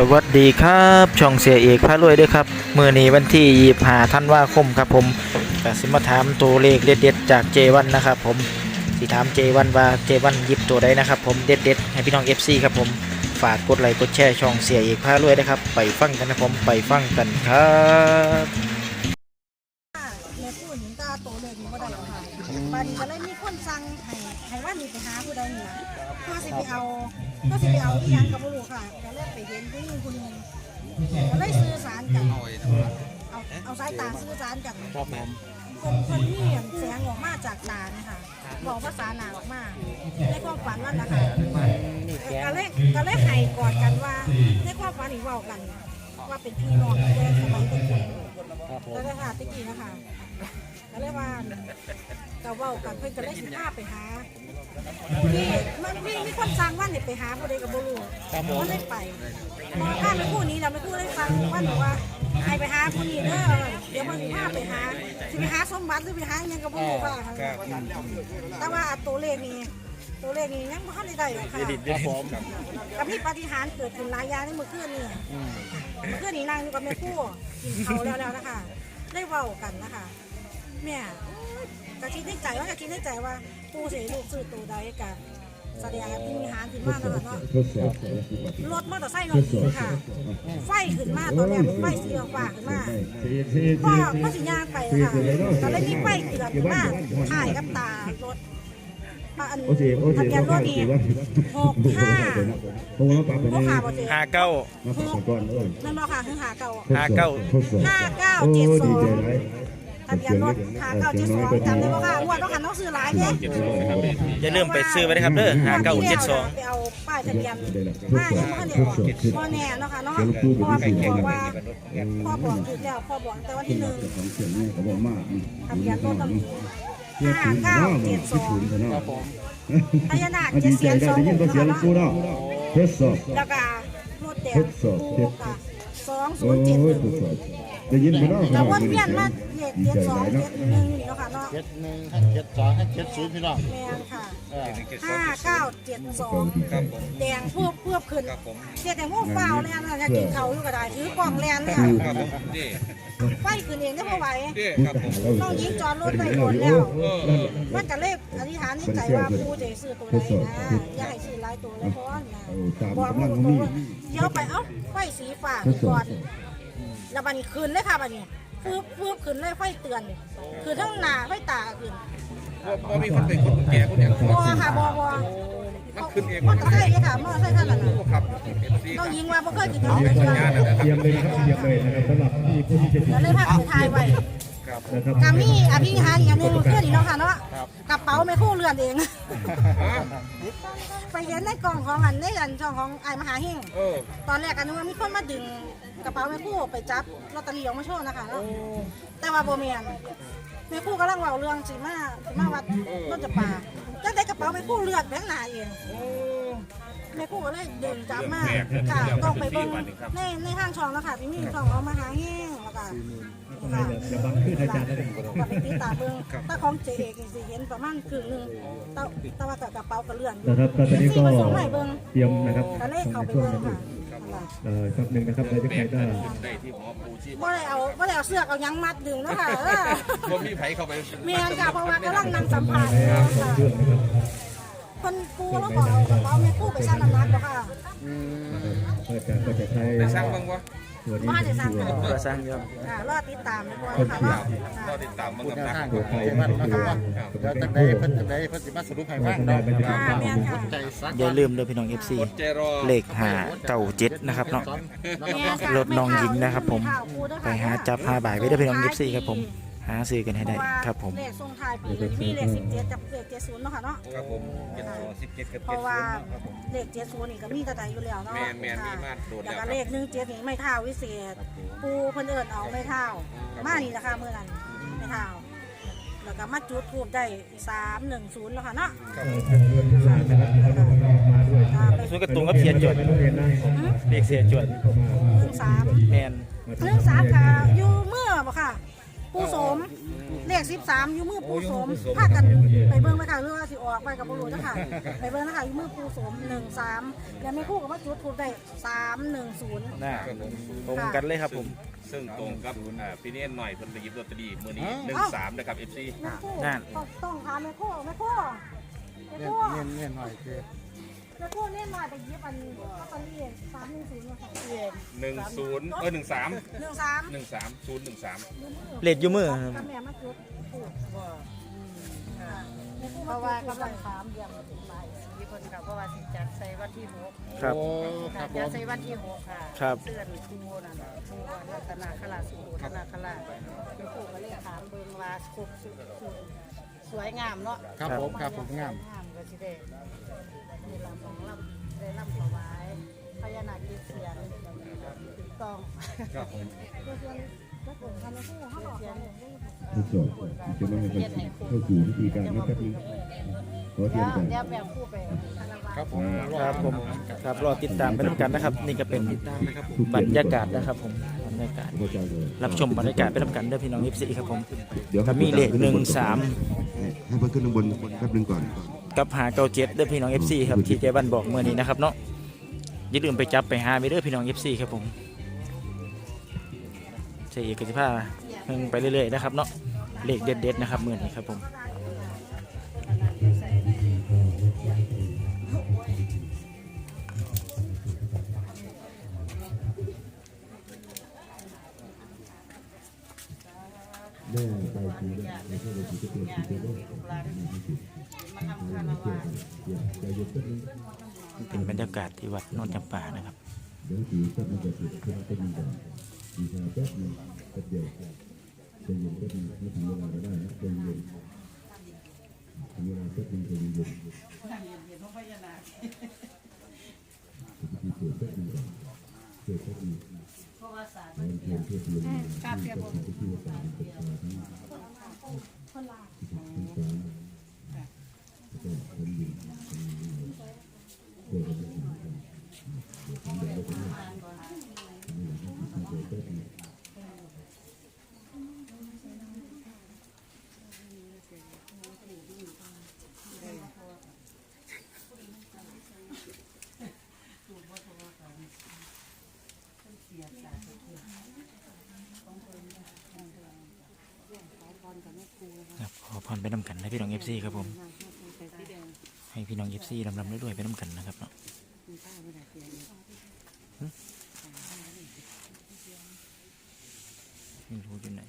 สวัสดีครับช่องเสียเอกพระรวยด้วยครับมือนี้วันที่ยีหาท่านว่าคมครับผมกสิมาถามตัวเลขเด็ดๆจากเจวันนะครับผมสิถามเจวันว่าเจวันหยิบตัวใดนะครับผมเด็ดๆให้พี่น้อง FC ครับผมฝากกดไลค์กดแชร์ช่องเสียเอกพระรวยนะครับ ไปฟังกันนะผมไปฟังกันครับ บาดนี้ก็เลยมีคนสั่งให้ให้ว่านี่ไปหาผู้ใดนี่เพื่อสิไปเอาเพื่อสิไปเอาอีหยังก็บ่รู้ค่ะก็เลยไปเห็นผู้หญิงคนหนึงก็เลยสื่อสารกันเอาเอาสายตาสื่อสารกันครับผมคนคนนี้แสงออกมาจากตาเนี่ยค่ะบอกภาษาหนาออกมาในความฝันว่านะคะก็เลยก็เลยให้กอดกันว่าในความฝันนี่เว้ากัน ว่าเป็นพี่น้องแต่สมัยตะกี้ครับผม แล้วก็ค่ะตะกี้นะคะก็เลยว่า ก็เว้ากันเพิ่นก็เลยสิพาไปหาพี่มันมีมีคนสั่งว่าเนี่ยไปหาผู้ใดก็บ่รู้บผมก็เลยไปพอข้ามไปคู่นี้เราไม่คู่ได้ฟังว่าหนูว่าให้ไปหาผู้นี้เด้อเดี๋ยวมันสิพาไปหาสิไปหาสมบัติหรือไปหาอิหยังก็บ่รู้ว่าแต่ว่าตัวเลขนี้ตัวเลขนี้ยังบ่ทันได้ได้ค่ะครับผมกับมีปาฏิหาริย์เกิดขึ้นหลายอย่างในเมื่อคืนนี่เมื่อคืนนี้นั่งอยู่กับแม่คู่กินเขาวแล้วแล้วนะคะได้เว้ากันนะคะแม่ กะคิดในใจว่ากะคิดในใจว่าปู่เสียลูกซื้อตัวใดกันแสดงที่มีหารขึ้นมาแล้วเนาะรถมอเตอร์ไซค์น้องหญิงค่ะ ไฟขึ้นมาตอนแรกไฟสีฟ้าขึ้นมาพ่อพ่อสิย่างไปค่ะตอนแรกมีไฟเตือนขึ้นมาถ่ายกับตารถอันโอเคโอเคทะเบียนรถนี่หกห้าเพราะว่าปรับไปหในกห้าบ่เจ๊ห้าเก้ามาปรับก่อนเอ้ยนั่นบ่ค่ะคือหาเก่าห้าเก้าทดสอบห้าเก้าโอ้เจ็ดสดีองใจไร ทะเบียนรถหาเก้าเจ็ดสองจำได้บ่ค่ะงวดต้องหันต้องซื้อหลายเนี่ยอย่าลืมไปซื้อไว้นะครับเด้อห้าเก้าเจ็ดสองไปเอาป้ายทะเบียนมายังบ่ทันได้ออกพ่อแน่เนาะค่ะเนาะเพราะว่าปู่บอกว่าพ่อบอกถูกแล้วพ่อบอกแต่วันที่หนึ่งของเสียงนี่เขาบอกมากทะเบียนรถต้องมีเสียห้าถึงเก้าเนาะเจ็ดสคิดองถึงเนาะพญานาคอันเจ็ดดีใจเสียนสได้องได้ยินเนาะเสียงกูค่ะเนาะทดสอบแล้วก็รถแดงทดสอบปู่ค่ะสองศูโอ้นย์เจ็ดหยนึ่งทดสอบ ได้ยินไปเนาะแล้ววนเวียนมาเลขดีเจ็ดใจสองไรเจ็เนาะดหนึ่งเนาะค่ะเนาะเจ็ดหนึ่งให้เจ็ดสองให้เจ็ดศูนย์พี่น้องแมนค่ะเออห้าเก้าเจ็ดสองแดงเพื่อเพื่อขึ้นเสียแต่งูเปล่าเลยนะอยากกินเขาอยู่ก็ได้ถือกล่องแลนเลยอะไฟขึ้นเองได้พอไหวต้องยิงจอดรถไปโดนแล้วมันก็เลขอธิษฐานในใจว่าปูจะซื้อตัวใดนะอย่าให้ซื้อหลายตัวเลยเพราะว่านะเออตามบอกกำลูลังกมีว่าเดี๋ยวไปเอ้าไฟสีฟ้าก่อน แล้วบัดนี้คืนเลยค่ะบัดนี้ฟืบฟืบขึ้นเลยไฟเตือน คือทั้งหน้าไฟตาขึ้นบ่มีคนเป็นคนแก่คนเนี่ยบอค่ะบอบอมันขึ้นเองมอเตอร์ไซค์เนี่ยค่ะมอเตอร์ไซค์ท่านนั้นน่ะครับเอฟซีต้องยิงว่าบ่เคยกินของเตเถื่อนรียมเลยนะครับเตรียมเลยนะครับสำหรับที่ผู้ที่จะติดแล้วเลยพาไปถ่ายไว้นะครับ กามีอภิหารอีกอันหนึงเพื่อนอีกเนาะค่ะเนาะ กระเป๋าไม่คู่เรือนเอง ไปเห็นในกล่องของอันในอันช่องของไอ้มหาเฮงเออตอนแรกอันนึกว่ามีคนมาดึงกระเป๋าไม่คู่ไปจับลอตเตอรี่ออกมาโชว์นะคะเนาะแต่ว่าโบเมียนไม่คู่กำลังเล่าเรื่องสิมาสิมาวัดต้นจะป่าจะได้กระเป๋าไม่คู่เลือดแบงค์หนาเอง แม่คู่ก็เลยดึงจับมาค่ะต้องไปเบิ่งในในห้างช่องแล้วค่ะที่มีช่องเอามาหาเฮงแล้วก็อะไรอย่าบังขึ้นอาจารย์นะกับไปตีตาเบิ่งถ้าของเจเอกนี่สิเห็นประมาณครึ่งหนึงแต่แต่ว่าแต่กระเป๋าก็เลื่อนอยู่นะครับตอนนี้ก็มาส่งให้เบิ่งเตรียมนะครับก็เลยเข้าไปช่วงเบิ่งนี้ค่ะเอ่อครับหนึ่งนะครับเราจะใครก็ได้ที่หมอปูชีพบ่ได้เอาบ่ได้เอาเสื้อกเอาหยังมัดดึงเนาะค่ะเออบ่มีไผเข้าไปเมียนค่ะเพราะว่ากำลังนั่งสัมภาษณ์อยู่สองค่ะ เครื่นกูแล้วก็เอากระเป๋าแม่กู้ไปชั่งน้ำหนักบ่ค่ะนะครับก็จะก็จะใช้ได้สร้างบ้างวะตัวนี้เป็นสั่งตัวเพื่อสร้างยอดอ่ารอติดตามดีกว่าค่ะเนาก็ติดตามบิ่งกับนักทางตัวไทยเจนะวันคนะรับครับแล้วเป็ตั้งใดเพิ่นตั้งใดเพิ่นสิมาสรุปให้ฟังเนาะบรรยากาศอ่าแม่นค่ะใจสักอย่าลืมเด้อพี่น้อง FC อดใจรอเลขห้าเก้าเจ็ดนะครับเนาะรถน้องหญิงนะครับผมไปหาจับหาบ่ายไว้เด้อพี่น้อง FC ครับผม หาซื้อกันให้ได้ครับผมเลขส่งท้ายปีนี้มีเลข17กับเลข70เนาะค่ะเนาะครับผม7 17กับเพราะว่า70ครับผม เลข70นี่ก็มีแต่ใดอยู่แล้วเนาะแม่นแม่นมีมาโดดแล้แล้ววก็เลข17นี่ไม่เท่าวิเศษปูเพิ่นเอิ้นเอาไม่เท่ามานี่ราคามื้อนั้นไม่เท่า แล้วก็มาจุดทูบได้310แล้วค่ะเนาะทางเรือลานะครับเขาต้องมาด้วยอ่าไปส่วนกระตุงก็เพียนจดเรียนได้เลขเสียจดเข้ามาเรื่องสามแมน เรื่องสามค่ะอยู่เมื่อบ่ค่ะ ปูปูโสมเลขสิบสามอยู่มือปูโสมพากันไปเบิ้งไปค่ะเรือว่าสิออกไปกับบุรุษจ้ะค่ะไปเบิ้งนะคะอยู่มือปูโสมหนึ่งสามแล้วแม่คู่กับว่าจุดทูบได้สามหนึ่งศูนย์น่าตรงกันเลยครับผม ซึ่งตรงกับอ่าพี่เนนหน่อยเพิ่นไปหยิบลอตเตอรี่มื้อนี้13นะครับ FC แม่คู่นั่นต้องถามแม่คู่แม่คู่แม่เงี้ยคู่เงี้ยเงี้ยหน่อยคือ แม่คู่เนี่ยหน่อยไปหยิบอันลอตเตอรี่สามหนึ่งศูนย์มาค่ะ10เออ13หนึ่งสาม13 013เลดอยู่มือกับแม่มาจุดถูกแม่คู่เพมาราะว่าว่ากกำกำลัลังงถามเรื่องหลายสีคนค่ะเพราะว่าสิจัดใส่วันที่หกครับ โอ้คค่ะรับผจัดมใส่วันที่หกค่ะครับ เสื้อนครูนั่นน่ะครูรัตนาคราชสุโขธนาคราชเป็นครูก็เลยถามเบิ่งว่าครบสุดสวยงามเนาะครับผมครับผมงามงามก็ สิได้มีลำของลำได้ลำถวายพญานาคเจ็ดเสียนถูกต้องครับผมเพื่อนก็กลุ่มทำแม่คู่เขาบอกเสียว่านหนึ่งได้ทดสอบจะไม่ให้เข้าสู่วิธีการนะครับนี้ขอเตรีเดี๋ยยวมก่อน เดี๋ยวแบบครู่ไปคารวะ ครับผมครับผมครับรอติดตามไปด้วยกันนะครับ นี่ก็เป็นบรรยากาศนะครับผมบรรยากาศ เข้าใจเลยรับชมบรรยากาศไปด้วยกันเด้อพี่น้องยิปซีครับผม เดี๋ยวก็มีเลขหนึ่งสาม ให้ให้เพิ่นขึ้นข้างบนแป๊บนึงก่อน กับหาเก้าเจ็ดเด้อพี่น้องเอฟซีครับที่เจวันบอกเมื่อนี้นะครับเนาะอย่าลืมไปจับไปหาไปเด้อพี่น้องเอฟซีครับผมเสียเอกสิพาเพิ่งไปเรื่อยๆนะครับเนาะเลขเด็ดๆนะครับเมื่อนี้ครับผม ม่ใจดีด้วยในช่วงเวทีก็เป็นสีเขียวด้วยมาทำคารวะเป็นบรรยากาศที่วัดนนจำปานะครับเดี๋ยวสีสักมันจะสุดเพื่อเป็นก่อนดีชาแป๊บนึงแป๊บเดียวใจเย็นแป๊บนึงไม่ถึงเวลาก็ได้นะใจเย็นถึงเวลาแป๊บนึงใจเย็นเปิดแป๊บนึงก่อนเปิดแป๊บนึง เพราะว่าศาสตร์ เรียนเพียรเพื่อเรียนรู้ที่จะเป็นที่ที่ว่า การเป็นสมาธิที่ทำสอนล้วก็คนยืนเพื่อจะเป็นสิ่งที่เดี๋ยวผมเดี๋ยวเราจะเริ่มนี่แหละที่ที่เปิดแป๊บนึง ครับขอพรไปน้ำกันนะพี่น้องเอฟซีครับผม ให้พี่น้องเอฟซีลำลำด้วยๆไปน้ำกันนะครับเนาะไม่รู้อยู่ไหน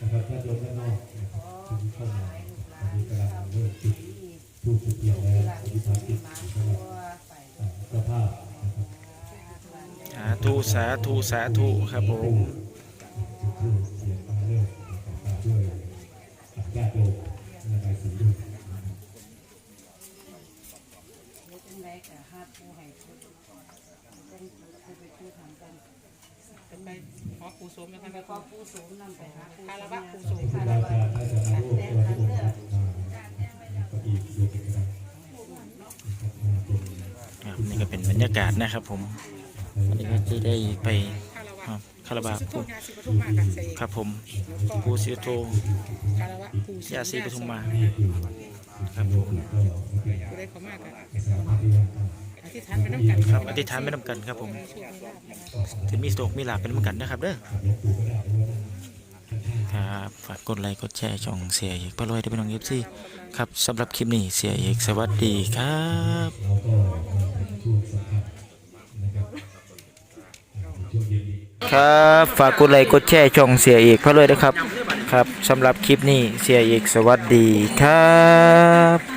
นะครับถ้าโดนด้านนอกนะครับที่เข้ามาอันนี้กำลังเริ่มติด ทูบเทียนแล้วอธิษฐานจิตนะครับเจ้าภาพนะครับสาธุสาธุสาธุครับผมจุดทูบเทียนมาเริ่มนะครับด้วยญาติโยมในสิ่งด้วยจังไดก็หาผู้ให้ผู้เป็นผู้ไปผู้ทำกันไปขอปูสมนะคะไปขอผู้สูงนำไปหาคารวะปูสมคารารวะจะถ้าจะมาร่วมตัวที่ผมมาก็อีกเดือก ครับครับนี่ก็เป็นบรรยากาศนะครับผมวันนี้ก็จะได้ไปคารวะครับคาราบาสิปูทุยาสิปทุมมากันเสครับผมแล้วก็ปูซิโตคารวะปูยาซีปทุมมานี่คือครับผมผู้ได้เขามากกันอธิษฐานไปน้ำกันครับอธิษฐานไม่นำกันครับผมถึงมีโศกมีลาบเป็นเหมือนกันนะครับเด้อ ครับฝากกดไลค์กดแชร์ช่องเสียเอกปะรวยได้เป็นน้องเอฟซีครับสำหรับคลิปนี้เสียเอกสวัสดีครับเราก็ช่วงสำคัญนะครับช่วงเย็น ครับฝากกดไลค์กดแชร์ช่องเสียเอกพระเลยนะครับ ครับสำหรับคลิปนี้เสียเอกสวัสดีครับ